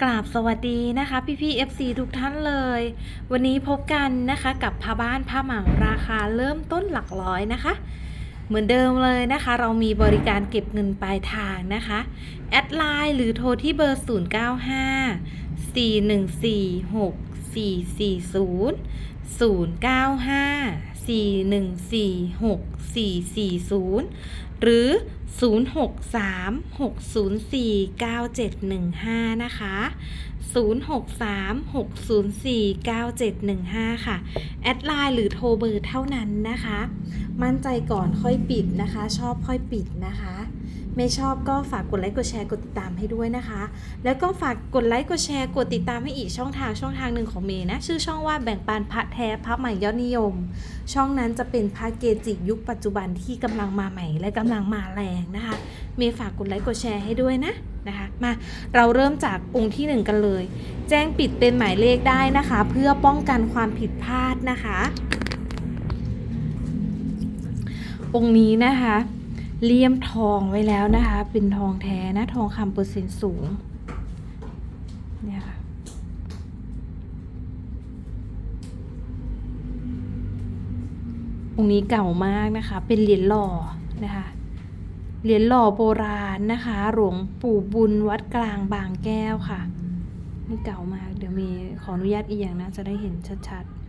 กราบสวัสดีนะคะ พี่พี่ FC ทุกท่านเลย วันนี้พบกันนะคะกับผ้าบ้านผ้าเหมาราคาเริ่มต้นหลักร้อยนะคะ เหมือนเดิมเลยนะคะ เรามีบริการเก็บเงินปลายทางนะคะ แอดไลน์หรือโทรที่เบอร์ 095 414 6440 095 414 6440 หรือ 063 604 9715 นะคะ 063 604 9715 ค่ะ แอดไลน์หรือโทรเบอร์เท่านั้นนะคะ มั่นใจก่อนค่อยปิดนะคะ ชอบค่อยปิดนะคะ ไม่ชอบก็ฝากกดไลค์กดแชร์กดติดตามให้ด้วยนะคะ แล้วก็ฝากกดไลค์กดแชร์กดติดตามให้อีกช่องทางช่องทางหนึ่งของเมย์นะ ชื่อช่องว่าแบ่งปันพระแท้พระใหม่ยอดนิยม ช่องนั้นจะเป็นพระเกจิยุคปัจจุบันที่กำลังมาใหม่และกำลังมาแรงนะคะ เมย์ฝากกดไลค์กดแชร์ให้ด้วยนะนะคะมาเราเริ่มจากองค์ที่หนึ่งกันเลย แจ้งปิดเป็นหมายเลขได้นะคะ เพื่อป้องกันความผิดพลาดนะคะ องค์นี้นะคะ เลี่ยมทองไว้แล้วนะคะ เป็นทองแท้นะ ทองคำเปอร์เซ็นต์สูง เนี่ยค่ะ องค์นี้เก่ามากนะคะ เป็นเหรียญหล่อนะคะ เหรียญหล่อโบราณนะคะ หลวงปู่บุญวัดกลางบางแก้วค่ะ นี่เก่ามาก เดี๋ยวมีขออนุญาตอีกอย่างนะ จะได้เห็นชัดๆ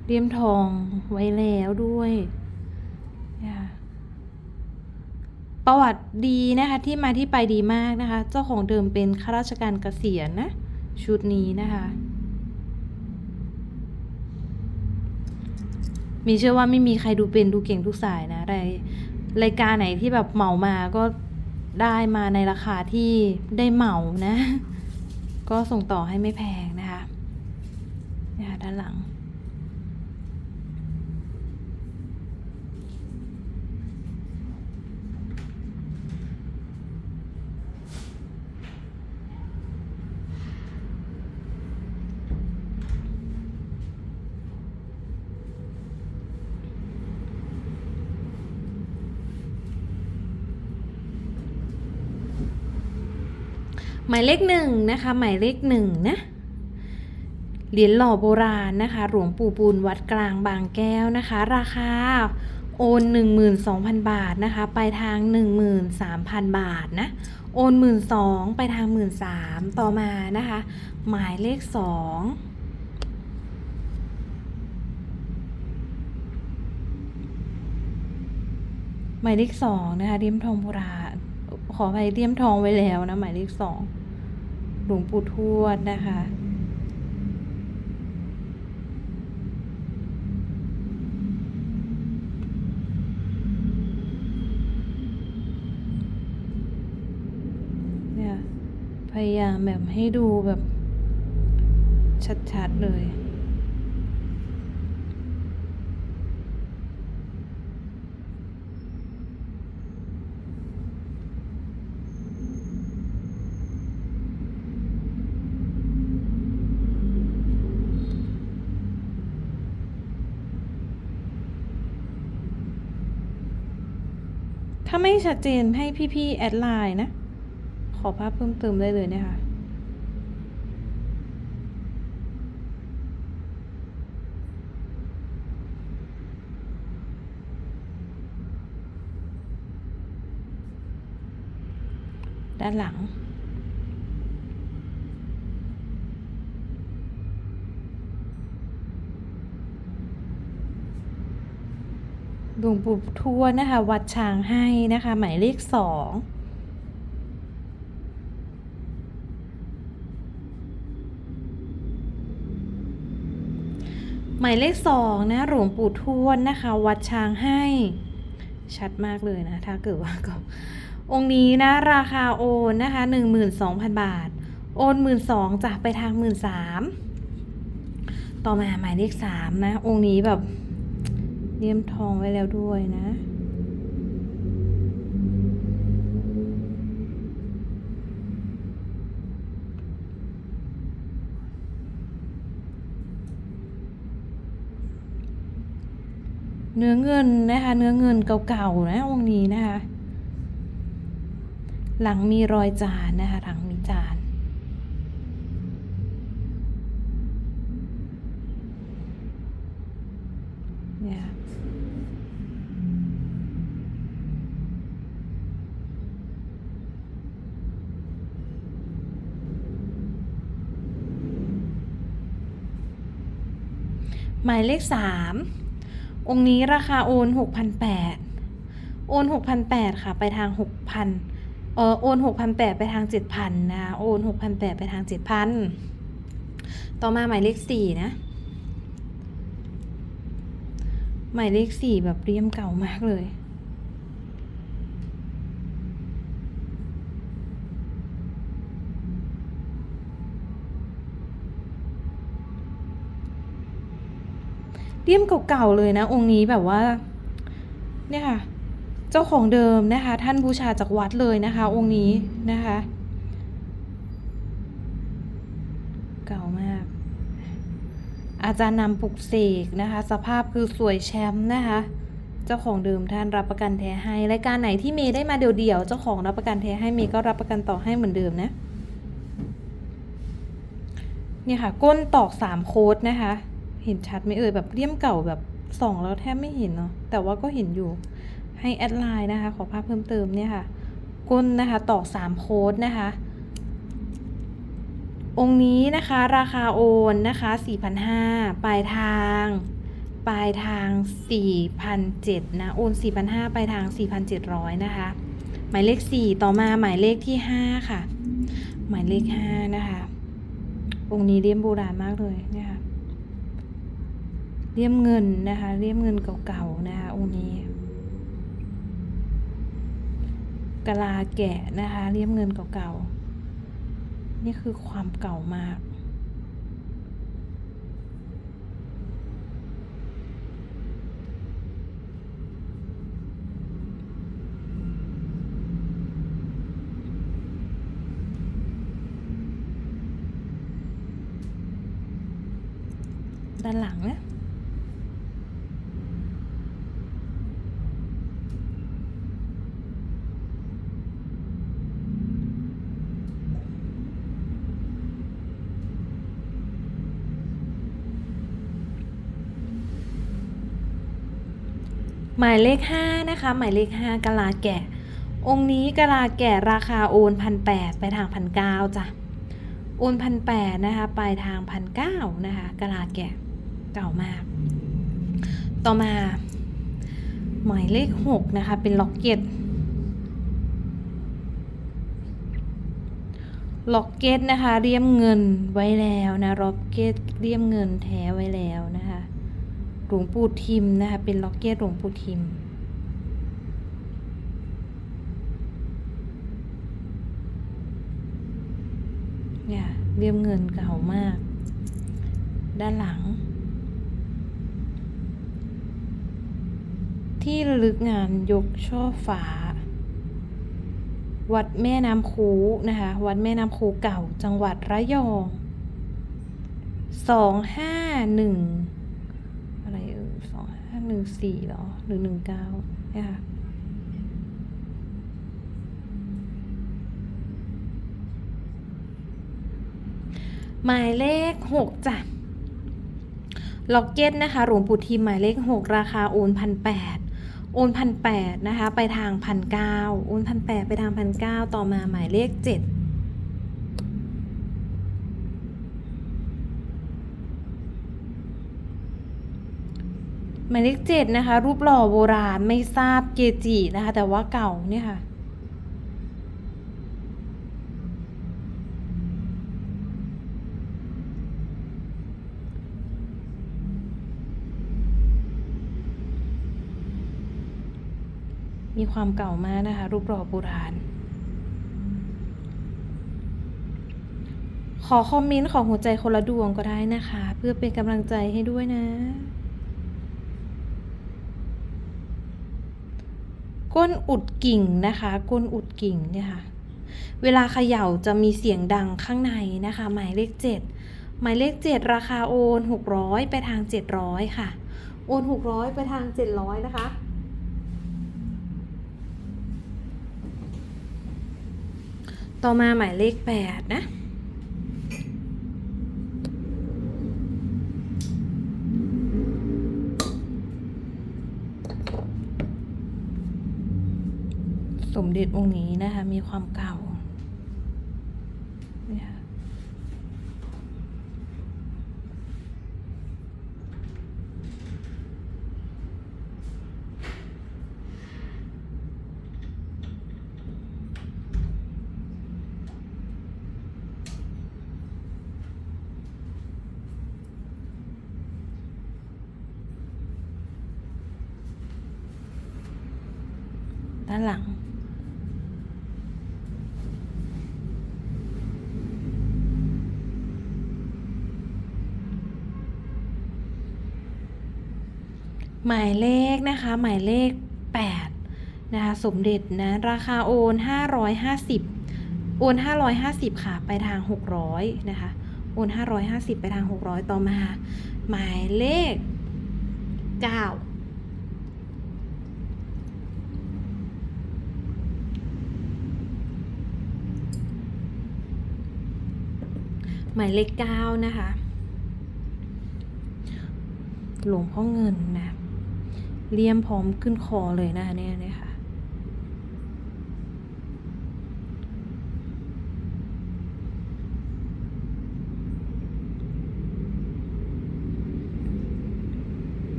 เลี่ยมทองไว้แล้วด้วยประวัติดีนะคะที่มาที่ไปดีมากนะคะ เจ้าของเดิมเป็นข้าราชการเกษียณนะ ชุดนี้นะคะ มีเชื่อว่าไม่มีใครดูเป็นดูเก่งทุกสายนะรายรายการไหนที่แบบเหมามาก็ได้มาในราคาที่ได้เหมานะ ก็ส่งต่อให้ไม่แพงนะคะนะคะด้านหลัง หมายเลขหนึ่งนะคะ หมายเลขหนึ่งนะเหรียญหล่อโบราณนะคะ หลวงปู่ปูนวัดกลางบางแก้วนะคะ ราคาโอน 12,000 บาทนะคะ ไปทาง 13,000 บาทนะ โอน12,000ไปทาง 13,000 ต่อมานะคะ หมายเลขสองหมายเลขสองนะคะเลี่ยมทองโบราณขออภัยเลี่ยมทองไว้แล้วนะ หมายเลขสอง ลวงปู่ทวดนะคะ เนี่ย พยายามแบบให้ดูแบบชัด ๆ เลย ถ้าไม่ชัดเจนให้พี่ๆแอดไลน์นะ ขอภาพเพิ่มเติมได้เลยนะคะด้านหลัง หลวงปู่ทวดนะคะ วัดช้างให้นะคะ หมายเลขสองหมายเลขสองนะ หลวงปู่ทวดนะคะ วัดช้างให้ ชัดมากเลยนะ ถ้าเกิดว่าก็องค์นี้นะ ราคาโอนนะคะหนึ่งหมื่นสองพันบาท โอนหมื่นสองจากไปทางหมื่นสามต่อมาหมายเลขสามนะ องค์นี้แบบ เลี่ยมทองไว้แล้วด้วยนะเนื้อเงินนะคะ เนื้อเงินเก่าๆนะองค์นี้นะคะ หลังมีรอยจานนะคะ หลังมีจาน หมายเลขสามองค์นี้ราคาโอนหกพันแปดโอนหกพันแปดค่ะ ไปทางหกพันเออโอนหกพันแปดไปทางเจ็ดพันนะคะ โอนหกพันแปดไปทางเจ็ดพันต่อมาหมายเลขสี่นะ หมายเลขสี่แบบเรียมเก่ามากเลย เรียมเก่าๆเลยนะ องค์นี้แบบว่า เนี่ยค่ะ เจ้าของเดิมนะคะ ท่านบูชาจากวัดเลยนะคะ องค์นี้นะคะ เก่ามาก อาจารย์นำปลุกเสกนะคะ สภาพคือสวยแชมป์นะคะ เจ้าของเดิมท่านรับประกันแท้ให้รายการไหนที่เมย์ได้มาเดี่ยวๆเจ้าของรับประกันแท้ให้เมย์ก็รับประกันต่อให้เหมือนเดิมนะเนี่ยค่ะ ก้นตอกสามโค้ดนะคะ เห็นชัดไหมเอ่ยแบบเลี่ยมเก่าแบบส่องแล้วแทบไม่เห็นเนาะแต่ว่าก็เห็นอยู่ให้แอดไลน์นะคะ ขอภาพเพิ่มเติมเนี่ยค่ะ ก้นนะคะตอกสามโค้ดนะคะ องค์นี้นะคะราคาโอนนะคะ4,500ปลายทางปลายทาง 4,700นะโอน4,500ปลายทาง 4,700 นะคะ หมายเลข 4 ต่อมาหมายเลขที่ 5 ค่ะ หมายเลข 5 นะคะ องค์นี้เลี่ยมโบราณมากเลยนี่ยค่ะเลี่ยมเงินนะคะเลี่ยมเงินเก่าๆนะคะองค์นี้กะลาแกะนะคะเลี่ยมเงินเก่าๆ นี่คือความเก่ามากด้านหลังนะ หมายเลขห้านะคะ หมายเลขห้ากะลาแกะ องค์นี้กะลาแกะราคาโอนพันแปดไปทางพันเก้าจ้ะ โอนพันแปดนะคะ ไปทางพันเก้านะคะกะลาแกะเก่ามาก ต่อมา หมายเลขหกนะคะ เป็นล็อกเก็ตล็อกเก็ตนะคะ เรียมเงินไว้แล้วนะล็อกเก็ตเรียมเงินแท้ไว้แล้วนะคะ หลวงปู่ทิมนะคะ เป็นล็อกเก็ตหลวงปู่ทิม เนี่ยเรียมเงินเก่ามาก ด้านหลัง ที่ระลึกงานยกช่อฟ้าวัดแม่น้ำคูนะคะ วัดแม่น้ำคูเก่าจังหวัดระยองสองห้าหนึ่งอะไรเออสอง หนึ่งสี่หรอหรือหนึ่งเก้าเนี่ยค่ะหมายเลขหกจ้ะล็อกเก็ตนะคะหลวงปู่ทิมหมายเลขหกราคาโอนพันแปดโอนพันแปดนะคะ ไปทางพันเก้าโอนพันแปดไปทางพันเก้าต่อมาหมายเลขเจ็ด หมายเลขเจ็ดนะคะ รูปหล่อโบราณไม่ทราบเกจินะคะ แต่ว่าเก่าเนี่ยค่ะมีความเก่ามากนะคะ รูปหล่อโบราณ ขอคอมเมนต์ของหัวใจคนละดวงก็ได้นะคะ เพื่อเป็นกำลังใจให้ด้วยนะ ก้นอุดกิ่งนะคะ ก้นอุดกิ่งเนี่ยค่ะ เวลาเขย่าจะมีเสียงดังข้างในนะคะ หมายเลขเจ็ดหมายเลขเจ็ดราคาโอนหกร้อยไปทางเจ็ดร้อยค่ะ โอนหกร้อยไปทางเจ็ดร้อยนะคะต่อมาหมายเลขแปดนะ ส มเด็จองค์นี้นะคะ มีความเก่าเนี่ยด้านหลัง หมายเลขนะคะหมายเลข 8 นะคะสมเด็จนะ ราคาโอน 550 โอน 550 ค่ะ ไปทาง 600 นะคะ โอน 550 ไปทาง 600 ต่อมา หมายเลข 9หมายเลข9นะคะ หลวงพ่อเงินนะ เลี่ยมพร้อมขึ้นคอเลยนะคะเนี่ยนะคะ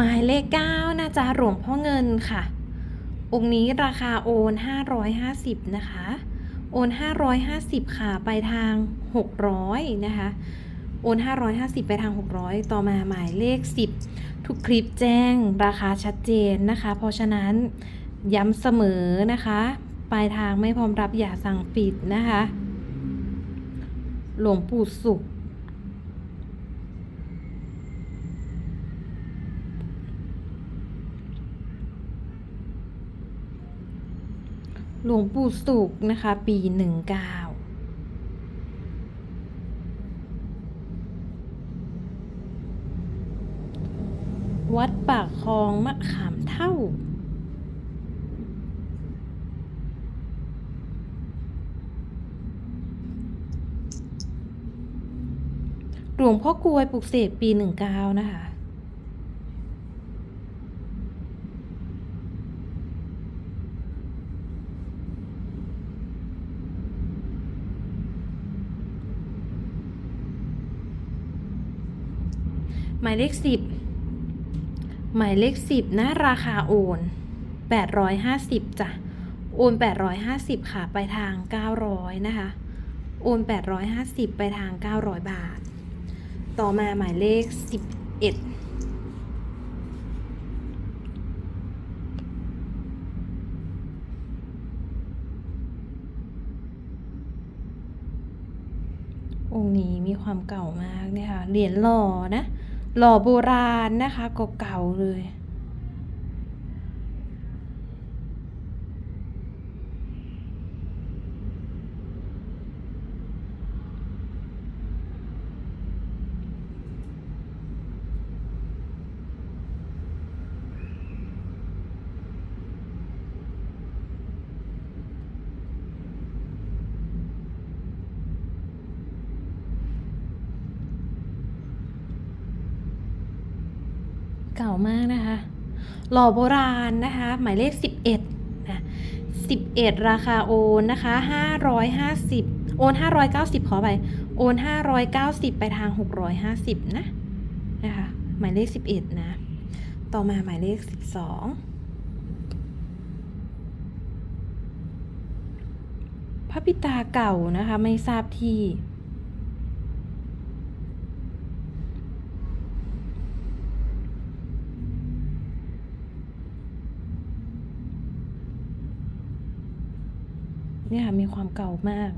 หมายเลข9นะจ๊ะหลวงพ่อเงินค่ะ องค์นี้ราคาโอน 550 นะคะ โอน 550 ค่ะ ไปทาง 600 นะคะ โอน 550 ไปทาง 600 ต่อมาหมายเลข 10 ทุกคลิปแจ้งราคาชัดเจนนะคะ เพราะฉะนั้นย้ำเสมอนะคะปลายทางไม่พร้อมรับอย่าสั่งปิดนะคะ หลวงปู่สุข หลวงปู่สุขนะคะ ปีหนึ่งเก้าวัดปากคลองมะขามเท่า หลวงพ่อกลวยปลุกเสกปีหนึ่งเก้านะคะ ห มายเลขสิบหมายเลขสิบนะ ราคาโอนแปดร้อยห้าสิบจ้ะ โอนแปดร้อยห้าสิบค่ะ ไปทางเก้าร้อยนะคะ โอนแปดร้อยห้าสิบไปทางเก้าร้อยบาท ต่อมาหมายเลขสิบเอ็ดองค์นี้มีความเก่ามากเนี่ยค่ะเหรียญหล่อนะ หล่อโบราณนะคะเก่าๆเลย เก่ามากนะคะ หล่อโบราณนะคะ หมายเลข 11นะ11 ราคาโอนนะคะ 550 โอน 590 ขอไป โอน 590 ไปทาง 650 นะ นะคะ หมายเลข 11 นะ ต่อมาหมายเลข 12 พระปิตาเก่านะคะ ไม่ทราบที่ เนี่ยมีความเก่ามาก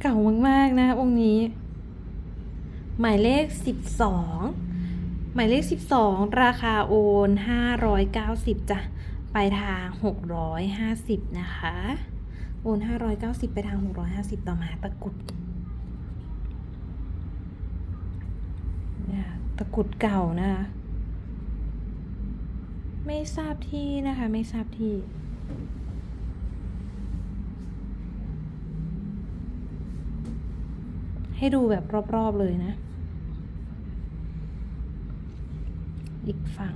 เก่ามากๆนะองค์นี้ หมายเลขสิบสองหมายเลขสิบสองราคาโอนห้าร้อยเก้าสิบจ้ะไปทางหกร้อยห้าสิบนะคะ โอนห้าร้อยเก้าสิบไปทางหกร้อยห้าสิบต่อมาตะกุดเนี่ย ตะกุดเก่านะคะ ไม่ทราบที่นะคะ ไม่ทราบที่ ให้ดูแบบรอบ ๆ เลยนะ อีกฝั่ง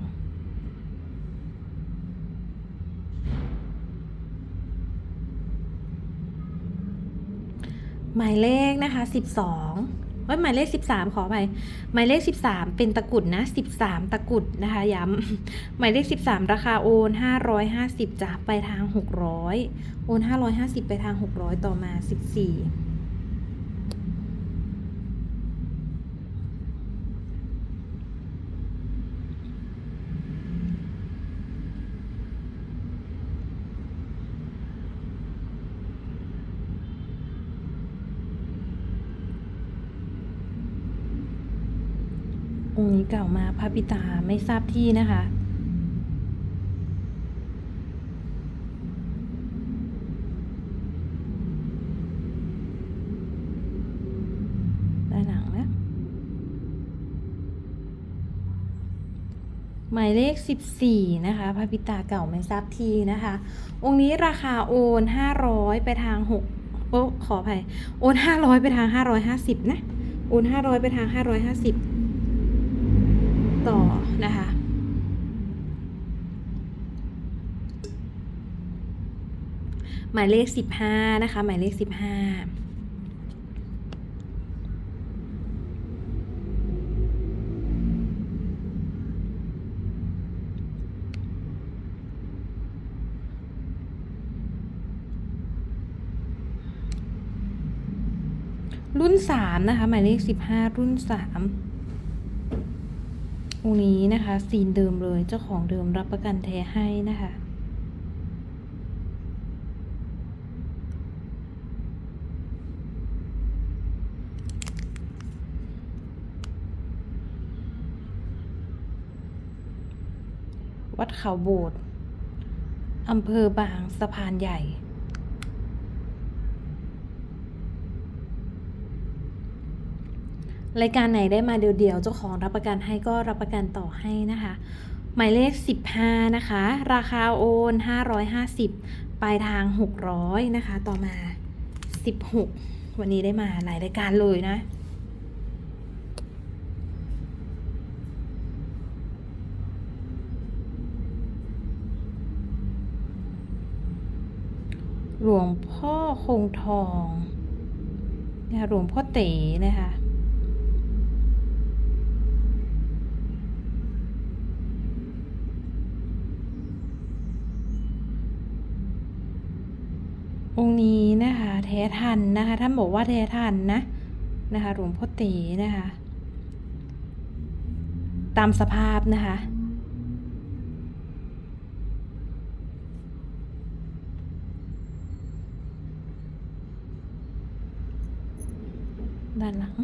หมายเลขนะคะสิบสอง เอ้หมายเลข 13 ขอไปหมายเลข 13 เป็นตะกุดนะ 13 ตะกุดนะคะย้ำหมายเลข 13 ราคาโอน 550จ้ะไปทาง 600 โอน 550 ไปทาง 600 ต่อมา 14 ค์นี้เก่ามากพระปิตาไม่ทราบที่นะคะ ด้านหลังนะ หมายเลข 14 นะคะพระปิตาเก่าไม่ทราบที่นะคะ องค์นี้ราคาโอน 500 ไปทาง 6 โอ้ ขออภัย โอน 500 ไปทาง 550 นะโอน500 ไปทาง 550่อนะคะ หมายเลขสิบห้านะคะ หมายเลขสิบห้ารุ่น 3 นะคะ หมายเลขสิบห้ารุ่นสาม รงนี้นะคะซีนเดิมเลยเจ้าของเดิมรับประกันแท้ให้นะคะวัดเขาโบดอำเภอบางสะพานใหญ่ รายการไหนได้มาเดียวๆเจ้าของรับประกันให้ก็รับประกันต่อให้นะคะ หมายเลข 15 นะคะ ราคาโอน 550 ปลายทาง 600 นะคะ ต่อมา 16 วันนี้ได้มาหลายรายการเลยนะหลวงพ่อคงทองนะคะหลวงพ่อเต๋นะคะ องค์นี้นะคะแท้ทันนะคะท่านบอกว่าแท้ทันนะนะคะหลวงพ่อตีนะคะ ตามสภาพนะคะด้านหลัง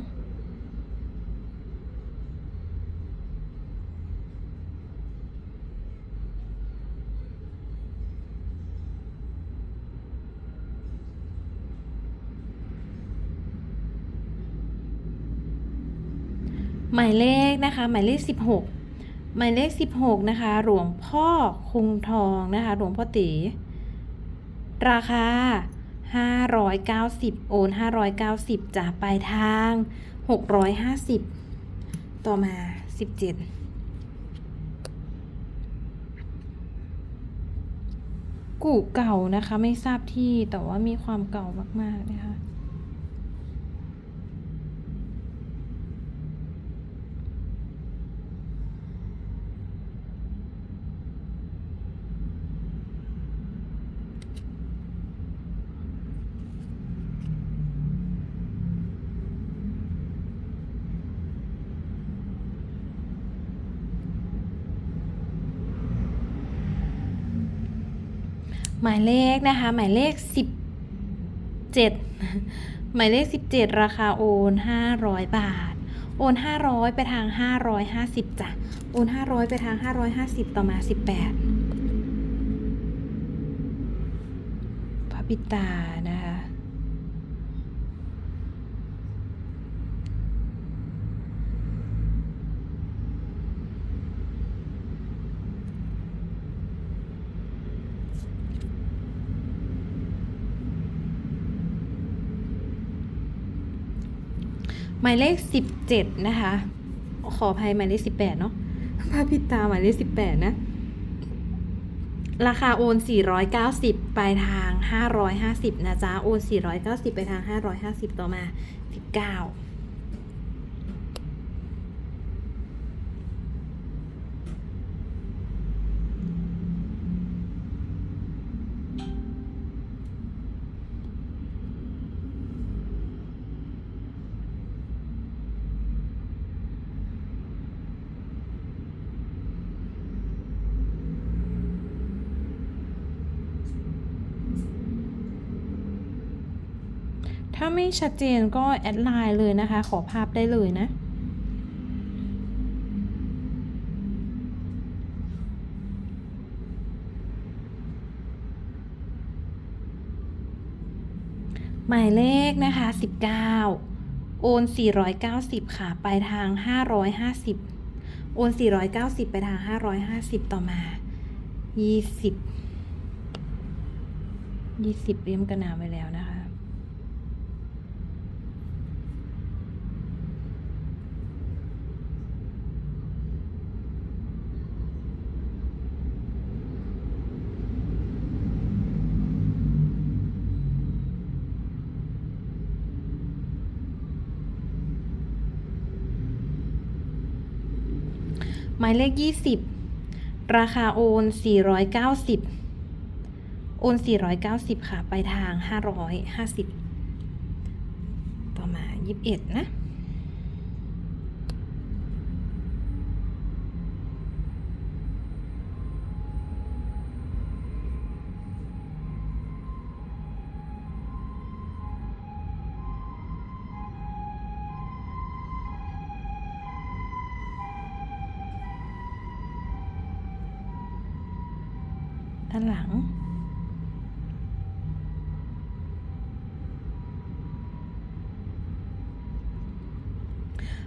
ายเลขนะคะ หมายเลขสิบหกหมายเลขสิบหกนะคะ หลวงพ่อคงทองนะคะ หลวงพ่อตี ราคาห้าร้อยเก้าสิบโอนห้าร้อยเก้าสิบจากปลายทางหกร้อยห้าสิบต่อมาสิบเจ็ดกู่เก่านะคะ ไม่ทราบที่แต่ว่ามีความเก่ามาก ๆ นะคะ หมายเลขนะคะ หมายเลขสิบเจ็ดหมายเลขสิบเจ็ดราคาโอนห้าร้อยบาท โอนห้าร้อยไปทางห้าร้อยห้าสิบจ้ะ โอนห้าร้อยไปทางห้าร้อยห้าสิบต่อมาสิบแปดพระปิตานะคะ หมายเลข 17 นะคะ ขออภัยหมายเลข 18 เนาะพระพิตาหมายเลข 18 นะ ราคาโอน 490 ไปทาง 550 นะจ๊ะ โอน 490 ไปทาง 550 ต่อมา 19 ถ้าไม่ชัดเจนก็แอดไลน์เลยนะคะ ขอภาพได้เลยนะหมายเลขนะคะ 19 โอน 490 ค่ะ ไปทาง 550 โอน 490 ไปทาง 550 ต่อมา 20 20เรียมกระนาไว้แล้วนะคะ ห มายเลข 20 ราคาโอน 490 โอน 490 ค่ะ ไปทาง 550 ต่อมา 21 นะ ด้านหลัง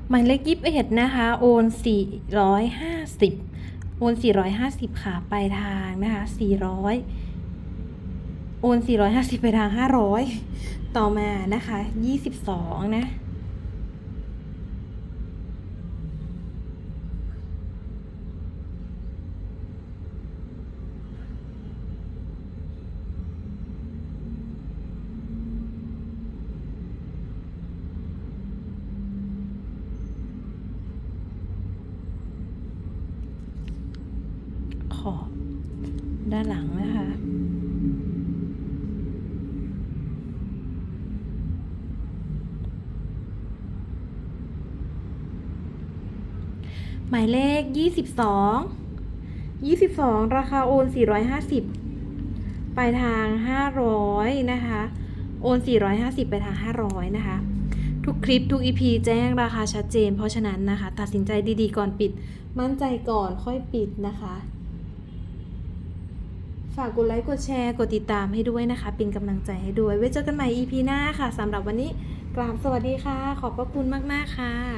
หมายเลขยี่สิบเอ็ดนะคะ โอนสี่ร้อยห้าสิบโอนสี่ร้อยห้าสิบค่ะไปทางนะคะสี่ร้อยโอนสี่ร้อยห้าสิบไปทางห้าร้อยต่อมานะคะยี่สิบสองนะ ขอบด้านหลังนะคะ หมายเลข 22 22 ราคาโอน 450 ไปทาง 500 นะคะ โอน 450 ไปทาง 500 นะคะทุกคลิปทุก EP แจ้งราคาชัดเจน เพราะฉะนั้นนะคะ ตัดสินใจดีๆก่อนปิด มั่นใจก่อนค่อยปิดนะคะ ฝากกดไลค์กดแชร์กดติดตามให้ด้วยนะคะ เป็นกำลังใจให้ด้วย ไว้เจอกันใหม่ EP หน้าค่ะสำหรับวันนี้กราบสวัสดีค่ะ ขอบพระคุณมาก ๆ ค่ะ